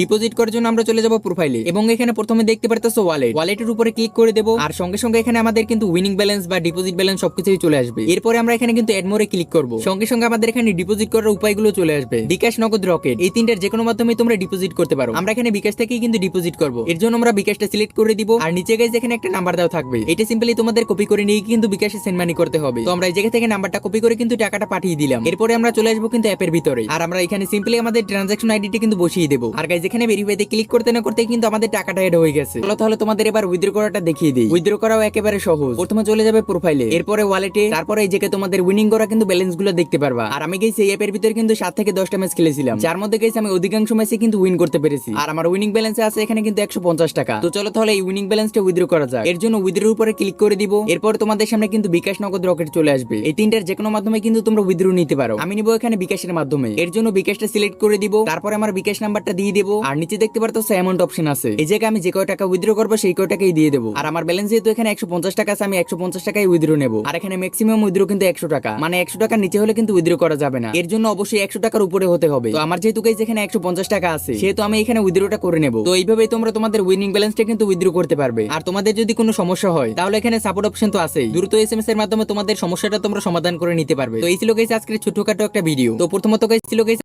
Deposit করার জন্য আমরা চলে যাব প্রোফাইলে এবং এখানে প্রথমে দেখতে পারতেছো ওয়ালেট ওয়ালেটের উপরে ক্লিক করে দেবো। আর সঙ্গে সঙ্গে এখানে আমাদের কিন্তু উইনিং ব্যালেন্স বা ডিপোজিট ব্যালেন্স সবকিছুই চলে আসবে। এরপরে আমরা এখানে কিন্তু এডমোরে ক্লিক করব। সঙ্গে সঙ্গে আমাদের এখানে ডিপোজিট করার উপায়গুলো চলে আসবে। বিকাশ নগদ রকেট। এই তিনটার যে কোনো মাধ্যমে তোমরা ডিপোজিট করতে পারো। আমরা এখানে বিকাশ থেকেই কিন্তু ডিপোজিট করব। এর জন্য আমরা বিকাশটা সিলেক্ট করে দিব। আর নিচে গাইজ এখানে একটা নাম্বার দেওয়া থাকবে। এটা সিম্পলি তোমাদের কপি করে নিয়ে কিন্তু বিকাশে সেন্ড মানি করতে হবে। তো আমরা এই জায়গা থেকে নাম্বারটা কপি করে কিন্তু টাকাটা পাঠিয়ে দিলাম। এরপরে আমরা চলে আসব কিন্তু অ্যাপের ভিতরে। আর আমরা এখানে সিম্পলি আমাদের ট্রানজাকশন আইডিটা কিন্তু বসিয়ে দেবো। আর গাইজ এখানে ভেরিফাইতে ক্লিক করতে না করতে কিন্তু আমাদের টাকাটা এড হয়ে গেছে। চলো তাহলে তোমাদের এবার উইথড্র করাটা দেখিয়ে দিই। উইথড্র করাও একেবারে সহজ। প্রথমে চলে যাবে প্রোফাইলে এরপরে ওয়ালেটে তারপরে এই জায়গায় তোমাদের উইনিং করা কিন্তু ব্যালেন্সগুলো দেখতে পারবা। আর আমি গেছি এই অ্যাপের ভিতরে কিন্তু সাত থেকে দশটা ম্যাচ খেলেছিলাম। যার মধ্যে গেছি আমি অধিকাংশ ম্যাচে কিন্তু উইন করতে পেরেছি। আর আমার উইনিং ব্যালেন্সে আছে এখানে কিন্তু একশো পঞ্চাশ টাকা। তো চলো তাহলে এই উইনিং ব্যালেন্সটা উইথড্র করা যাক। এর জন্য উইথড্র উপরে ক্লিক করে দিব। এরপর তোমাদের সামনে কিন্তু বিকাশ নগদ রকেট চলে আসবে। এই তিনটার যে কোনো মাধ্যমে কিন্তু তোমরা উইথড্র নিতে পারো। আমি নিবো এখানে বিকাশের মাধ্যমে। এর জন্য বিকাশটা সিলেক্ট করে দিব। তারপরে আমার বিকাশ নাম্বারটা দিয়ে দেবো। আর নিচে দেখতে পারতো অ্যামাউন্ট অপশন আছে। এই জায়গায় আমি যে কয় টাকা উইথড্র করব, সেই কয় টাকাই দিয়ে দেবো। আর আমার ব্যালেন্স যেহেতু এখানে একশো পঞ্চাশ টাকা আছে, আমি একশো পঞ্চাশ টাকাই উইথড্র নেব। আর এখানে ম্যাক্সিমাম উইথড্র কিন্তু একশো টাকা। মানে একশো টাকার নিচে হলে কিন্তু উইথড্র করা যাবে না। এর জন্য অবশ্যই একশো টাকার উপরে হতে হবে। তো আমার যেহেতু এখানে একশো পঞ্চাশ টাকা আছে, সেহেতু আমি এখানে উইথড্রটা করে নেব। তো এইভাবেই তোমরা তোমাদের উইনিং ব্যালেন্সটা কিন্তু উইথড্র করতে পারবে। আর তোমাদের যদি কোনো সমস্যা হয়, তাহলে এখানে সাপোর্ট অপশন তো আছেই। দ্রুত এস এর মাধ্যমে তোমাদের সমস্যাটা তোমরা সমাধান করে নিতে পারবে। তো এই ছিল গাইজ আজকের ছোটখাটো একটা ভিডিও তো প্রথমত গাইজ ছিল গাইজ